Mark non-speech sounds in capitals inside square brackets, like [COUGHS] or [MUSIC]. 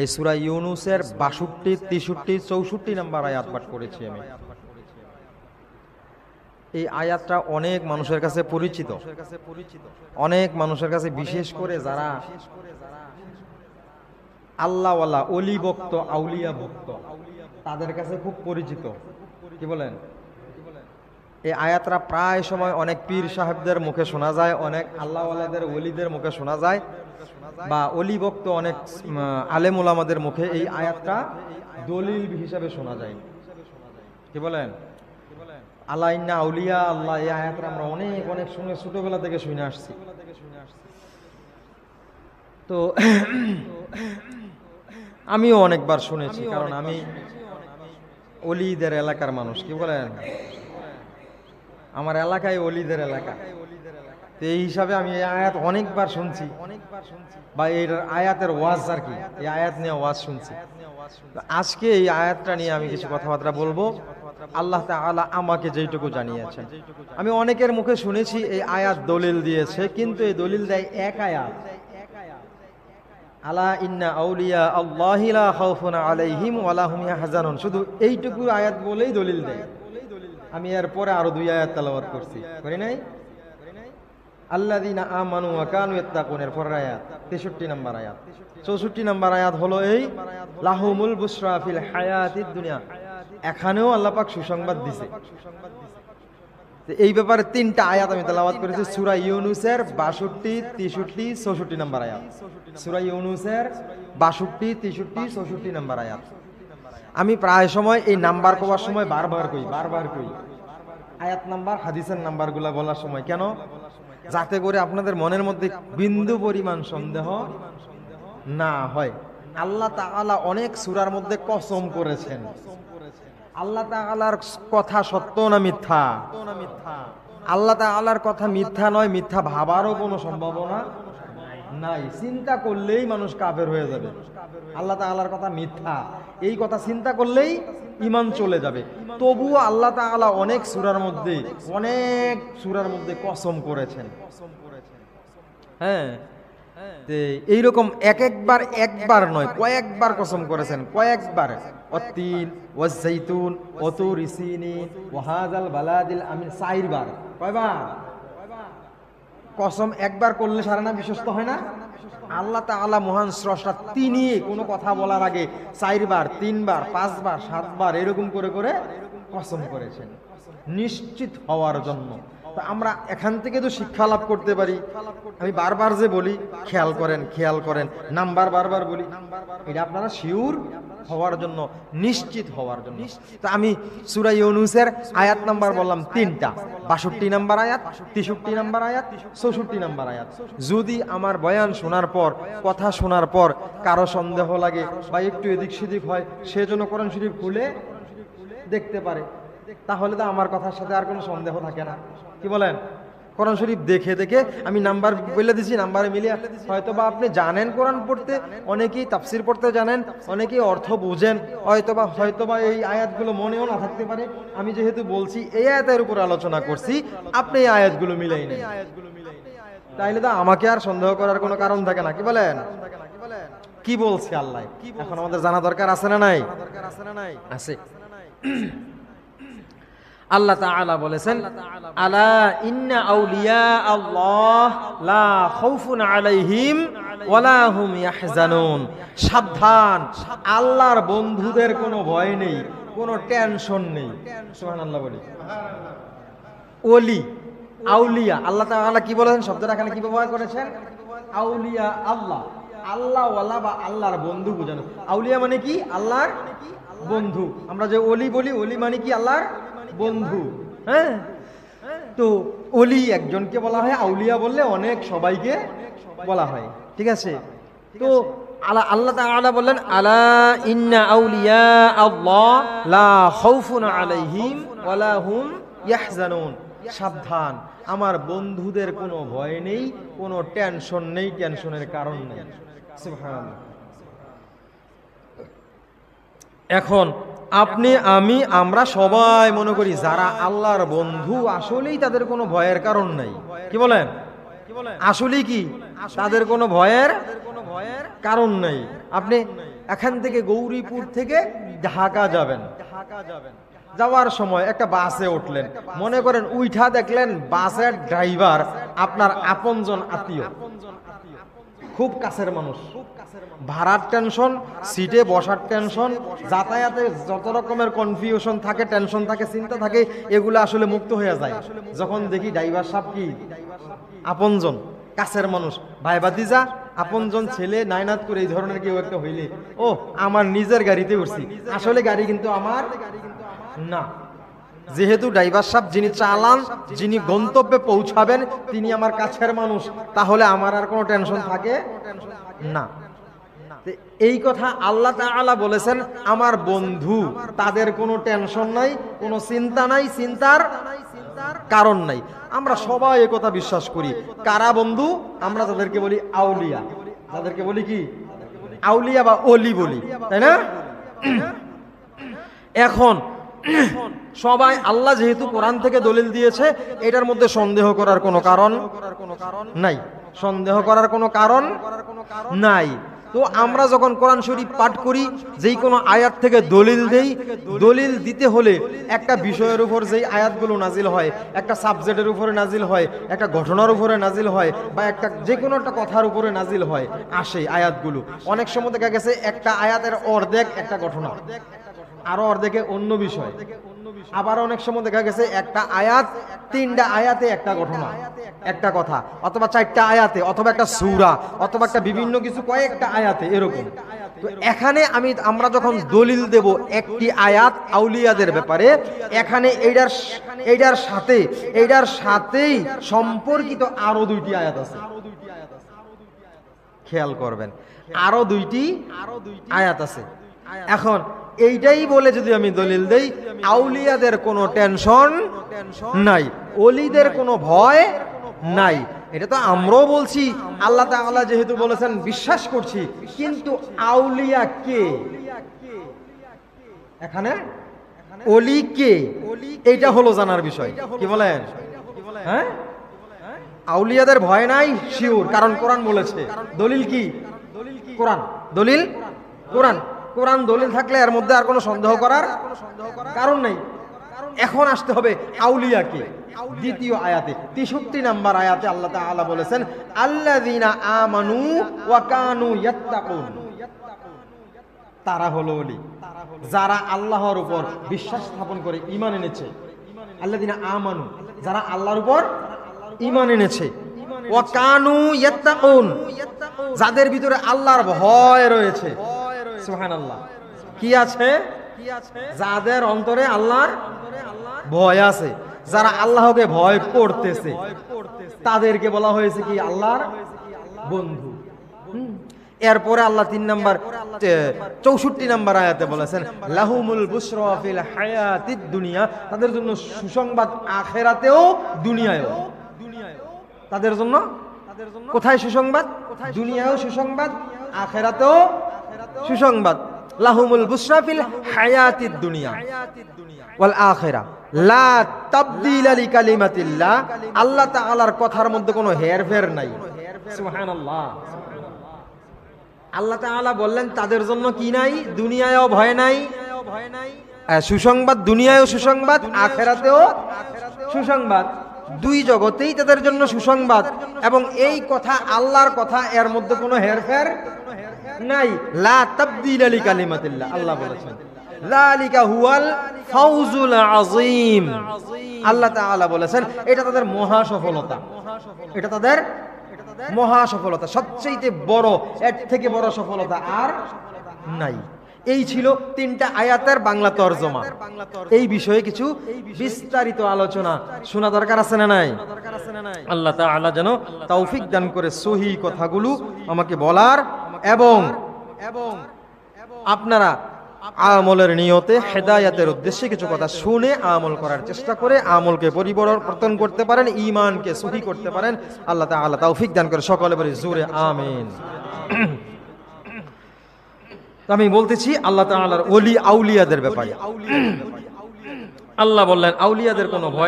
এই সুরা ইউনুসের বাষট্টি, তেষট্টি, চৌষট্টি নাম্বার আয়াত পাঠ করেছি আমি। এই আয়াতটা অনেক মানুষের কাছে পরিচিত। অনেক মানুষের কাছে বিশেষ করে যারা অলি ভক্ত আউলিয়া ভক্ত তাদের কাছে খুব পরিচিত। কি বলেন? এই প্রায় সময় অনেক পীর সাহেবদের মুখে শোনা যায়, অনেক আল্লাহওয়ালাদের অলিদের মুখে শোনা যায়। বা অলি ভক্ত অনেক আলেম ওলামাদের মুখে এই আয়াতটা দলিল হিসাবে শোনা যায়। কি বলেন? আল্লাহ ইন্না আউলিয়া আল্লাহ এই আয়াতটা আমরা অনেক অনেক শুনে ছোটবেলা থেকে শুনে আসছি। তো [COUGHS] আমিও অনেকবার শুনেছি কারণ আমি অলিদের এলাকার মানুষ কি বলেন? আমার এলাকায় অলিদের এলাকা। এই হিসাবে আমি এই আয়াত অনেকবার শুনছি। বা এর আয়াতের ওয়াজ আর কি, এই আয়াত নিয়ে ওয়াজ শুনছি। আজকে এই আয়াতটা নিয়ে আমি কিছু কথাবার্তা বলব। আল্লাহ তাআলা আমাকে যেইটুকু জানিয়েছেন। আমি অনেকের মুখে শুনেছি এই আয়াত দলিল দিয়েছে, কিন্তু এই দলিল দেয় এক আয়াত। আলা ইন্না আউলিয়া আল্লাহি লা খাউফুন আলাইহিম ওয়ালা হুম ইয়াহজানুন। শুধু এইটুকু আয়াত বলেই দলিল দেয়। আমি এর পরে আরও দুই আয়াত তেলাওয়াত করছি। করি নাই? আল্লাযীনা আমানু ওয়া কানু ইয়াত্তাকুন, এর পরের আয়াত 63 নম্বর আয়াত। 64 নম্বর আয়াত হলো এই, লাহুমুল বুশরা ফিল দুনিয়া। এখানেও আল্লাহ পাক সুসংবাদ দিছে। এই ব্যাপারে তিনটা আয়াত আমি তেলাওয়াত করেছি, সূরা ইউনুসের 62 63 64 নম্বর আয়াত। সূরা ইউনুসের 62 63 64 নম্বর আয়াত। আমি প্রায় সময় এই নাম্বার কোয়ার সময় বারবার কই বারবার কই। আয়াত নাম্বার, হাদিসের নাম্বারগুলা বলার সময়। কেন? যাতে করে আপনাদের মনের মধ্যে বিন্দু পরিমাণ সন্দেহ না হয়। আল্লাহ তাআলা অনেক সূরার মধ্যে কসম করেছেন। আল্লাহ তাআলার কথা সত্য না মিথ্যা? আল্লাহ তাআলার কথা মিথ্যা নয়, মিথ্যা ভাবারও কোনো সম্ভাবনা নাই। চিন্তা করলেই মানুষ কাফের হয়ে যাবে। আল্লাহ তাআলার কথা মিথ্যা। এই কথা চিন্তা করলেই ইমান চলে যাবে। তবুও আল্লাহ তাআলা অনেক সুরার মধ্যে, অনেক সুরার মধ্যে কসম করেছেন। হ্যাঁ? এইরকম এক একবার একবার নয়, কয়েকবার কসম করেছেন, কয়েকবার। অতিন ওয়াজাইতুন অতুর ইসিনিন ওয়াহাজাল বালাদিল আমিন চাইরবার কয়বার? কসম একবার করলে সারা না বিশ্বস্ত হয় না? আল্লাহ তালা মহান স্রষ্টা, তিনি কোনো কথা বলার আগে চারবার, তিনবার, পাঁচবার, সাতবার এরকম করে করে কসম করেছেন। নিশ্চিত হওয়ার জন্য। তা আমরা এখান থেকে তো শিক্ষা লাভ করতে পারি। আমি বারবার যে বলি, খেয়াল করেন খেয়াল করেন, নাম্বার বারবার বলি। এটা আপনারা শিওর হওয়ার জন্য, নিশ্চিত হওয়ার জন্য। তা আমি সুরা ইউনুসের আয়াত নাম্বার বললাম তিনটা। বাষট্টি নাম্বার আয়াত, তেষট্টি নাম্বার আয়াত, চৌষট্টি নাম্বার আয়াত। যদি আমার বয়ান শোনার পর, কথা শোনার পর কারও সন্দেহ লাগে বা একটু এদিক সেদিক হয় সেজন্য কোরআন শরীফ খুলে দেখতে পারে। তাহলে তো আমার কথার সাথে আর কোনো সন্দেহ থাকে না। কি বলেন? কোরআন শরীফ দেখে দেখে আমি নাম্বার বলে দিছি নাম্বারে মিলিয়ে। হয়তো বা আপনি জানেন কোরআন পড়তে অনেকেই তাফসির পড়তে জানেন অনেকেই অর্থ বুঝেন হয়তো বা হয়তো বা এই আয়াতগুলো মনেও না থাকতে পারে। আমি যেহেতু বলছি এই আয়াতের উপর আলোচনা করছি আপনি এই আয়াতগুলো মিলাই নেন। তাইলে তো আমাকে আর সন্দেহ করার কোনো কারণ থাকে না কি বলেন? কি বলছে আল্লাহ? এখন আমাদের জানা দরকার আছে না নাই? আছে। [CLEARS THROAT] আল্লাহ তাআলা বলেছেন, আলা ইন্না আউলিয়া আল্লাহ লা খাউফুন আলাইহিম ওয়ালা হুম ইয়াহজানুন। সাবধান, আল্লাহর বন্ধুদের কোনো ভয় নেই, কোনো টেনশন নেই। সুবহানাল্লাহ বলি। ওলি, আউলিয়া, আল্লাহ তাআলা কি বলেছেন? শব্দটা এখানে কি ব্যবহার করেছেন? আউলিয়া আল্লাহ। আল্লাহ ওয়ালা বা আল্লাহর বন্ধু বোঝানো। আউলিয়া মানে কি? আল্লাহর বন্ধু। আমরা যে অলি বলি অলি মানে কি? আল্লাহর বন্ধু। হ্যাঁ? তো অলি একজনকে বলা হয়, আউলিয়া বললে অনেক সবাইকে বলা হয়। ঠিক আছে? তো আল্লাহ বললেন, আলা ইন্না আউলিয়া আল্লাহ লা খাউফুন আলাইহিম ওয়ালা হুম ইয়াহজানুন। সাবধান, আমার বন্ধুদের কোনো ভয় নেই, কোনো টেনশন নেই, টেনশনের কারণ নেই। সুবহানাল্লাহ। এখন আপনি, আমি, আমরা সবাই মনে করি যারা আল্লাহর বন্ধু, আসলেই তাদের কোনো ভয়ের কারণ নাই। কি বলেন? আসলেই কি? তাদের কোনো ভয়ের কারণ নাই। আপনি এখান থেকে গৌরীপুর থেকে ঢাকা যাবেন। ঢাকা যাবেন যাওয়ার সময় একটা বাসে উঠলেন। মনে করেন উইঠা দেখলেন বাসের ড্রাইভার আপনার আপনজন আত্মীয়। খুব কাছের মানুষ। ভাড়ার টেনশন সিটে বসার টেনশন যাতায়াতে যত রকমের কনফিউশন থাকে টেনশন থাকে চিন্তা থাকে এগুলো আসলে মুক্ত হয়ে যায়। যখন দেখি ড্রাইভার সাহেব কি? আপনজন কাছের মানুষ। ভাই বাতিজা আপনজন ছেলে নাইনাত করে এই ধরনের কেউ একটা হইলে ও আমার নিজের গাড়িতে উঠছি। আসলে গাড়ি কিন্তু আমার না। যেহেতু ড্রাইভার সাহেব যিনি চালান, যিনি গন্তব্যে পৌঁছাবেন, তিনি আমার কাছের মানুষ, তাহলে আমার আর কোনো টেনশন থাকে না। এই কথা আল্লাহ তাআলা বলেছেন, আমার বন্ধু, তাদের কোনো টেনশন নাই, কোনো চিন্তা নাই, চিন্তার কারণ নাই। আমরা সবাই কথা বিশ্বাস করি। কারা বন্ধু? আমরা তাদেরকে বলি আউলিয়া। তাদেরকে বলি কি? আউলিয়া বা অলি বলি, তাই না? এখন সবাই আল্লাহ যেহেতু কোরআন থেকে দলিল দিয়েছে, এটার মধ্যে সন্দেহ করার কোনো কারণ নাই। সন্দেহ করার কোনো কারণ নাই। তো আমরা যখন কোরআন শরীফ পাঠ করি, যেই কোনো আয়াত থেকে দলিল দেই, দলিল দিতে হলে একটা বিষয়ের উপর যেই আয়াতগুলো নাজিল হয়, একটা সাবজেক্টের উপরে নাজিল হয়, একটা ঘটনার উপরে নাজিল হয়, বা একটা যে কোনো একটা কথার উপরে নাজিল হয়, আসে আয়াতগুলো। অনেক সময় দেখা গেছে একটা আয়াতের অর্ধেক একটা ঘটনা। আরও অর্ধেকে অন্য বিষয়। আবার অনেক সময় দেখা গেছে একটা আয়াত, তিনটা আয়াতে একটা ঘটনা, একটা কথা, অথবা চারটা আয়াতে, অথবা একটা সুরা, অথবা একটা বিভিন্ন কিছু, কয়েকটা আয়াতে এরকম। এখানে আমি, আমরা যখন দলিল দেব একটি আয়াত আউলিয়াদের ব্যাপারে, এখানে এইটার এইটার সাথে, এইটার সাথেই সম্পর্কিত আরও দুইটি আয়াত আছে। খেয়াল করবেন, আরও দুইটি আয়াত আছে। এখন এইটাই বলে যদি আমি দলিল দেই, আউলিয়াদের কোনো টেনশন নাই অলিদের কোনো ভয় নাই। এটা তো আমরাও বলছি, আল্লাহ তাআলা যেহেতু বলেছেন, বিশ্বাস করছি, কিন্তু আউলিয়া কে? এখানে? অলি কে? এইটা হলো জানার বিষয়। কি বলেন? হ্যাঁ? আউলিয়াদের ভয় নাই? শিওর, কারণ কোরআন বলেছে। দলিল কি? কোরআন। দলিল? কোরআন। কোরআন দলিল থাকলে এর মধ্যে আর কোনো সন্দেহ করার কারণ নেই। এখন আসতে হবে আউলিয়াকে, দ্বিতীয় আয়াতে, তেষট্টি নাম্বার আয়াতে আল্লাহ তাআলা বলেছেন, আল্লাযীনা আমানু ওয়া কানু ইয়াত্তাকুন। তারা হলো ওলি, যারা আল্লাহর উপর বিশ্বাস স্থাপন করে ইমান এনেছে। আল্লাযীনা আমানু, যারা আল্লাহর উপর ঈমান এনেছে। ওয়া কানু যাদের ভিতরে আল্লাহর ভয় রয়েছে। কি আছে? যাদের অন্তরে আল্লাহর ভয় আছে, যারা আল্লাহকে ভয় করতেছে, তাদেরকে বলা হয়েছে কি আল্লাহর বন্ধু। এরপরে আল্লাহ তিন চৌষট্টি নাম্বার আয়াতে বলেছেন, লাহুমুল বুশরা ফিল হায়াতিদ দুনিয়া তাদের জন্য সুসংবাদ আখেরাতেও দুনিয়ায়ও। তাদের জন্য? কোথায় সুসংবাদ? দুনিয়াও সুসংবাদ, আখেরাতেও সুসংবাদ। লাহুমুল বুশরা ফিল হায়াতিদ দুনিয়া। ওয়াল আখিরা। লা তাবদিলা লিকালিমাতিল্লাহ আল্লাহ তাআলার কথার মধ্যে কোনো হেরফের নাই। সুবহানাল্লাহ। আল্লাহ তাআলা বললেন তাদের জন্য কি নাই? দুনিয়ায়ও ভয় নাই। সুসংবাদ দুনিয়ায়ও সুসংবাদ আখেরাতেও সুসংবাদ। দুই জগতেই তাদের জন্য সুসংবাদ। এবং এই কথা আল্লাহর কথা এর মধ্যে কোনো হেরফের নাই। লা তাবদিল আলি কালিমাতিল্লাহ আল্লাহ বলেছেন। লালিকা হুয়াল ফাউজুল আযীম। আল্লাহ তাআলা বলেছেন, এটা তাদের মহা সফলতা এটা তাদের মহা সফলতা সবচেয়ে বড়, এর থেকে বড় সফলতা আর নাই। এই ছিল তিনটা আয়াতের বাংলা তর্জমা। এই বিষয়ে কিছু বিস্তারিত আলোচনা। শোনা দরকার আছে না নাই? আল্লাহ তাআলা যেন তৌফিক দান করে সহি কথাগুলো আমাকে বলার এবং এবং আপনারা আমলের নিয়তে হেদায়াতের উদ্দেশ্যে কিছু কথা শুনে আমল করার চেষ্টা করে আমলকে পরিবর্তন করতে পারেন ইমানকে সহি করতে পারেন। আল্লাহ তাআলা তৌফিক দান করে সকলে বলি জোরে আমিন। আমি বলতেছি আল্লাহ তাআলার ওলি আউলিয়াদের ব্যাপারে। আল্লাহ বললেন আউলিয়াদের কোনো ভয়